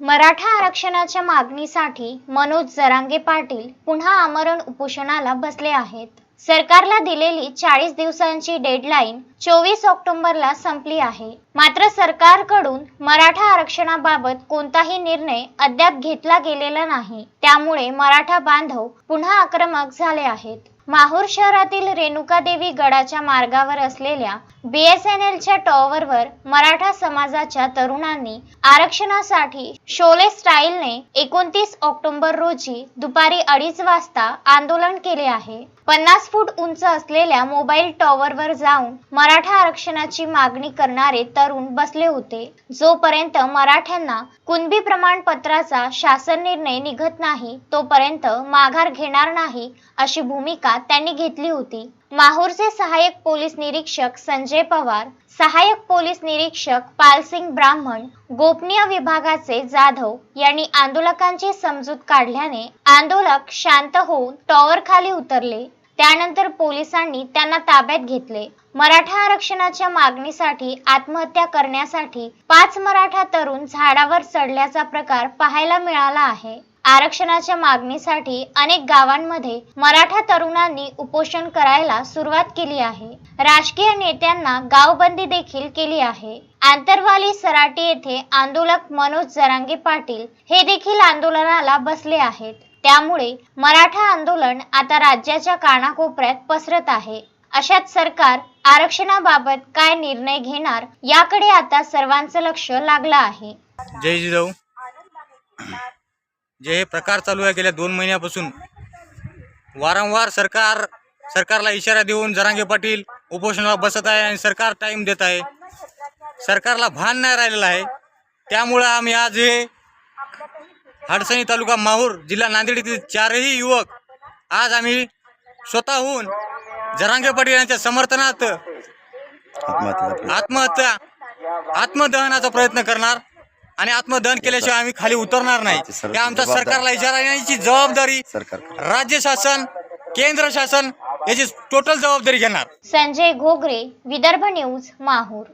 मराठा आरक्षणाच्या मागणीसाठी मनोज जरांगे पाटील पुन्हा आमरण उपोषणाला बसले आहेत. सरकारला दिलेली चाळीस दिवसांची डेडलाईन चोवीस ऑक्टोबरला संपली आहे. मात्र सरकारकडून मराठा आरक्षणाबाबत कोणताही निर्णय अद्याप घेतला गेलेला नाही. त्यामुळे मराठा बांधव पुन्हा आक्रमक झाले आहेत. माहूर शहरातील रेणुकादेवी गडाच्या मार्गावर असलेल्या बीएसएनएलच्या टॉवरवर मराठा समाजाच्या तरुणांनी आरक्षणासाठी शोले स्टाईलने एकोणतीस ऑक्टोबर रोजी दुपारी अडीच वाजता आंदोलन केले आहे. पन्नास फूट उंच असलेल्या मोबाईल टॉवरवर जाऊन मराठा आरक्षणाची मागणी करणारे तरुण बसले होते. जोपर्यंत मराठ्यांना कुणबी प्रमाणपत्राचा शासन निर्णय निघत नाही तोपर्यंत माघार घेणार नाही अशी भूमिका त्यांनी घेतली होती. माहूरचे सहाय्यक पोलीस निरीक्षक संजय पवार सहाय्यक पोलीस निरीक्षक पालसिंग ब्राह्मण गोपनीय विभागाचे जाधव यांनी आंदोलकांची समजूत काढल्याने आंदोलक शांत होऊन टॉवर खाली उतरले. त्यानंतर पोलिसांनी त्यांना ताब्यात घेतले. मराठा आरक्षणाच्या मागणीसाठी आत्महत्या करण्यासाठी पाच मराठा तरुण झाडावर चढल्याचा प्रकार पाहायला मिळाला आहे. आरक्षणाच्या मागणीसाठी अनेक गावांमध्ये मराठा तरुणांनी उपोषण करायला सुरुवात केली आहे. राजकीय नेत्यांना गावबंदी देखील केली आहे. आंतरवाली सराटी येथे आंदोलक मनोज जरांगे पाटील हे देखील आंदोलनाला बसले आहेत. त्यामुळे मराठा आंदोलन आता राज्याच्या कानाकोपऱ्यात पसरत आहे. अशात सरकार आरक्षणाबाबत काय निर्णय घेणार याकडे आता सर्वांचं लक्ष लागलं आहे. जय जिजाऊ. जे हे प्रकार चालू आहे गेल्या दोन महिन्यापासून वारंवार सरकार सरकारला इशारा देऊन जरांगे पाटील उपोषणाला बसत आहे आणि सरकार टाईम देत आहे. सरकारला भान नाही राहिलेलं आहे. त्यामुळं आम्ही आज हे हडसणी तालुका माहूर जिल्हा नांदेड येथील चारही युवक आज आम्ही स्वतःहून जरांगे पाटील यांच्या समर्थनात आत्महत्या आत्मदहनाचा प्रयत्न करणार. आणि आत्मदहन केल्याशिवाय आम्ही खाली उतरणार नाही. हे आमच्या सरकारला इशारा देण्याची जबाबदारी राज्य शासन केंद्र शासन याची टोटल जबाबदारी घेणार. संजय घोगरे विदर्भ न्यूज माहूर.